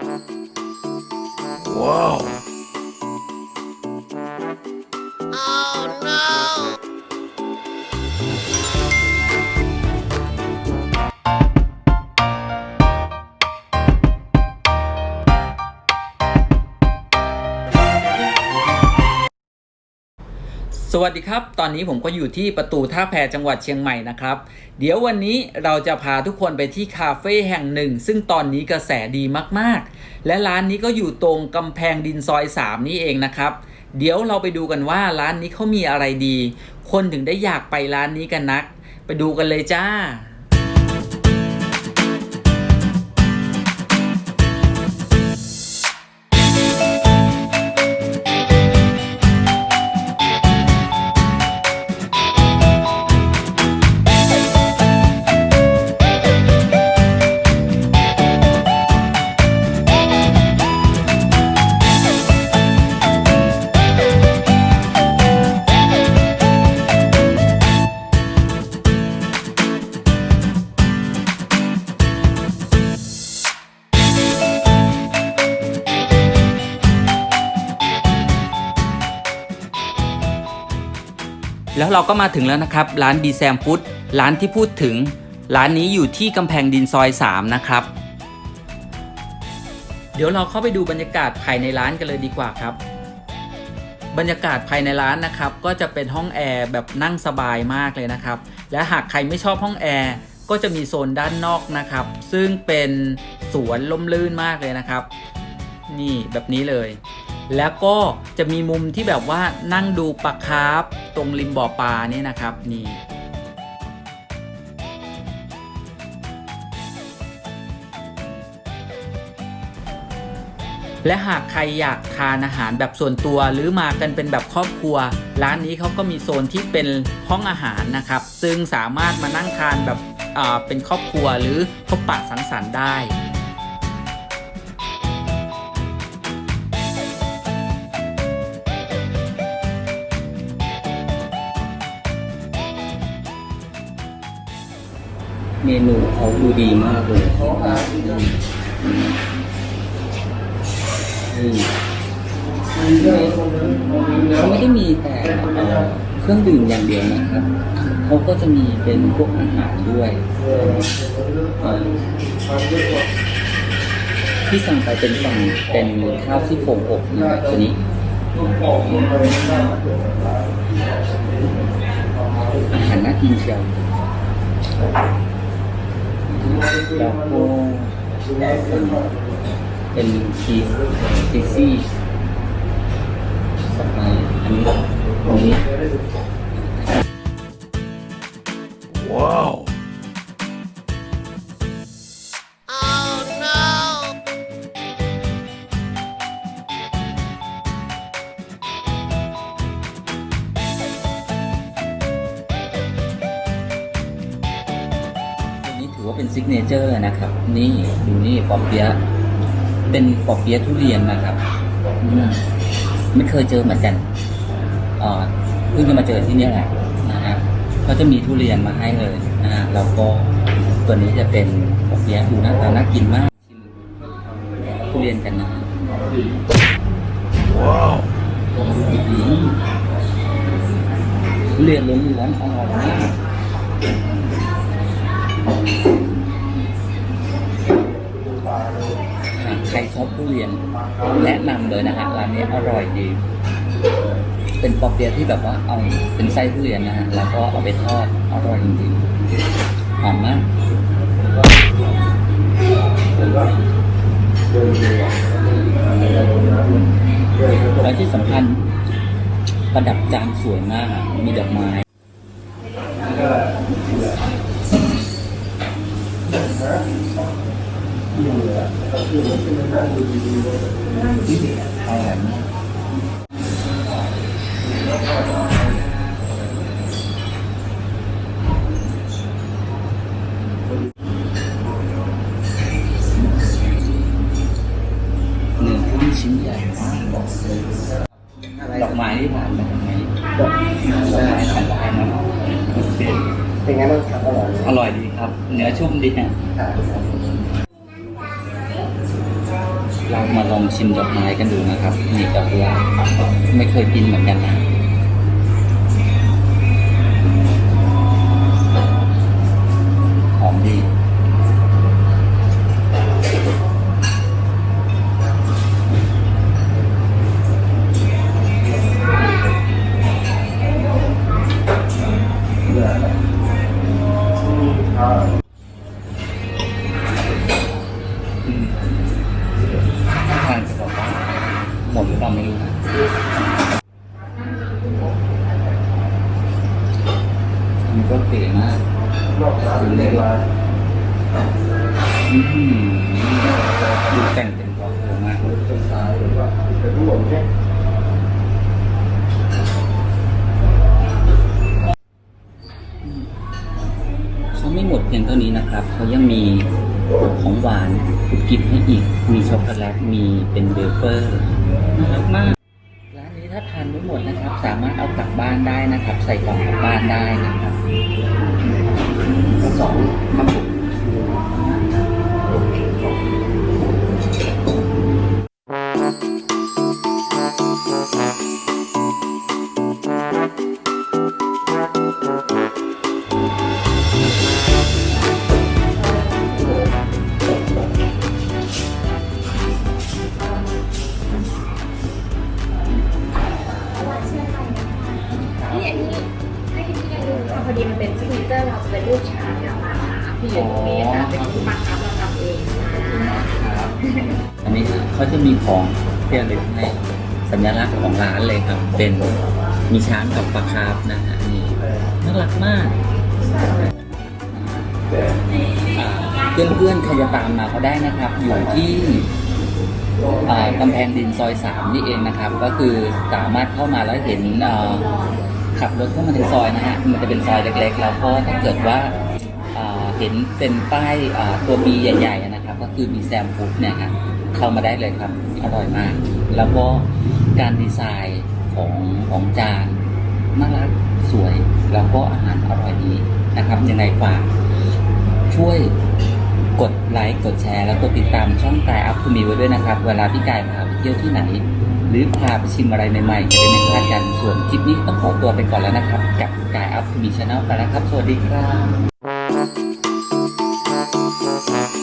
Wow. Oh no! สวัสดีครับ ตอนนี้ผมก็อยู่ที่ประตูท่าแพจังหวัดเชียงใหม่นะครับ เดี๋ยววันนี้เราจะพาทุกคนไปที่คาเฟ่แห่งหนึ่ง ซึ่งตอนนี้กระแสดีมากๆ และร้านนี้ก็อยู่ตรงกำแพงดินซอย 3 นี่เองนะครับ เดี๋ยวเราไปดูกันว่าร้านนี้เขามีอะไรดี คนถึงได้อยากไปร้านนี้กันนัก ไปดูกันเลยจ้า แล้วเราก็มาถึงแล้วนะครับ ร้านดีแซมฟู้ดร้านที่พูดถึง ร้านนี้อยู่ที่กำแพงดินซอย 3 นะครับ เดี๋ยวเราเข้าไปดูบรรยากาศภายในร้านกันเลยดีกว่าครับ บรรยากาศภายในร้านนะครับ ก็จะเป็นห้องแอร์แบบนั่งสบายมากเลยนะครับ และหากใครไม่ชอบห้องแอร์ก็จะมีโซนด้านนอกนะครับ ซึ่งเป็นสวนล่มลื่นมากเลยนะครับ นี่แบบนี้เลย แล้วก็จะมีมุมที่แบบว่านั่งดูปลาคาร์ฟตรงริมบ่อปลาเนี่ยนะครับนี่และหากใครอยากทานอาหารแบบส่วนตัวหรือมากันเป็นแบบครอบครัว ร้านนี้เขาก็มีโซนที่เป็นห้องอาหารนะครับ ซึ่งสามารถมานั่งทานแบบเป็นครอบครัวหรือพบปะสังสรรค์ได้ เมนูเขาดูดีมากเลยอืมเขาไม่ได้มีแต่เครื่องดื่มอย่างเดียวนะครับ เขาก็จะมีเป็นพวกอาหารด้วยที่สั่งไปเป็นสั่งเป็นข้าวซี่โครงอบนะครับตัวนี้อาหารน่ากินเชียว แล้วก็เป็นเป็นชีสพิซซี่สไปอันนี้ตรงนี้ว้าว ซิกเนเจอร์นะครับ นี่ดูนี่ปอเปี๊ยะเป็นปอเปี๊ยะทุเรียนนะครับอืมไม่เคยเจอเหมือนกันเอ่อเพิ่งจะมาเจอที่เนี่ยแหละนะฮะเขาจะมีทุเรียนมาให้เลยนะฮะแล้วก็ตัวนี้จะเป็นปอเปี๊ยะดูหน้าตาน่ากินมากชิมทุเรียนกันนะฮะ Wow. ทุเรียนล้วนๆอร่อยมากหาก ใครชอบทุเรียน แนะนำเลยนะฮะร้านนี้อร่อยดี เป็นปอเปี๊ยะที่แบบว่าเอาเป็นไส้ทุเรียนนะฮะแล้วก็เอาไปทอดอร่อยจริงๆหอมมากและที่สำคัญประดับจานสวยมาก มีดอกไม้ เนื้อกุ้งชิ้นใหญ่มากบอกเลยดอกไม้ที่ผ่านไปทำไม้ดอกไม้ผ่านไปนะเป็นไงบ้างครับอร่อยอร่อยดีครับ เนื้อชุ่มดีอะครับ เรามาลองชิมดอกไม้กันดูนะครับนี่ดอกกุหลาบไม่เคยกินเหมือนกันนะ ผมดหรือเปล่าไม่รู้นะมันก็เตะนะนอกจากเล่นลาอืมดูแต่งเป็นกองมากต้นสายหรือว่าเป็นผู้หลแค่เขาไม่หมดเพียงเท่านี้นะครับ เขายังมี ของหวานคุกกินให้อีก มีช็อกโกแลต มีเป็นเบเฟอร์น่ารักมาก ร้านนี้ถ้าทานไม่หมดนะครับ สามารถเอากลับบ้านได้นะครับ ใส่กล่องกลับบ้านได้นะครับสองครับผมนี่ เป็นซิกเจอร์เราจะเป็นรูปช้างกับมาช้าที่อยู่ตรงนี้ค่ะเป็นรูปมาช้างเราทำเองนะครับ อันนี้เขาจะมีของเที่ยวเลยให้สัญลักษณ์ของร้านเลยครับ เป็นมีช้างกับปลาคาร์ฟนะฮะนี่น่ารักมากเพื่อนเพื่อนๆใครจะตามมาก็ได้นะครับ อยู่ที่กำแพงดินซอยสามนี่เองนะครับ ก็คือสามารถเข้ามาแล้วเห็น ขับรถเข้ามาในซอยนะฮะมันจะเป็นซอยเล็กๆ แล้วก็ถ้าเกิดว่าเห็นเป็นป้ายตัวบีใหญ่ๆนะครับ ก็คือมีแซมฟูดเนี่ยฮะเข้ามาได้เลยครับ อร่อยมาก แล้วก็การดีไซน์ของของจานน่ารักสวย แล้วก็อาหารอร่อยดีนะครับยังไงฝากช่วยกดไลค์กดแชร์ แล้วกดติดตามช่องกายอัพทูมีไว้ด้วยนะครับ เวลาพี่กายพาไปเที่ยวที่ไหน หรือพาไปชิมอะไรใหม่ๆ จะได้ไม่พลาดกันส่วนคลิปนี้ต้องขอตัวไปก่อนแล้วนะครับ กับกายอัพมีชาแนลไปแล้วครับ สวัสดีครับ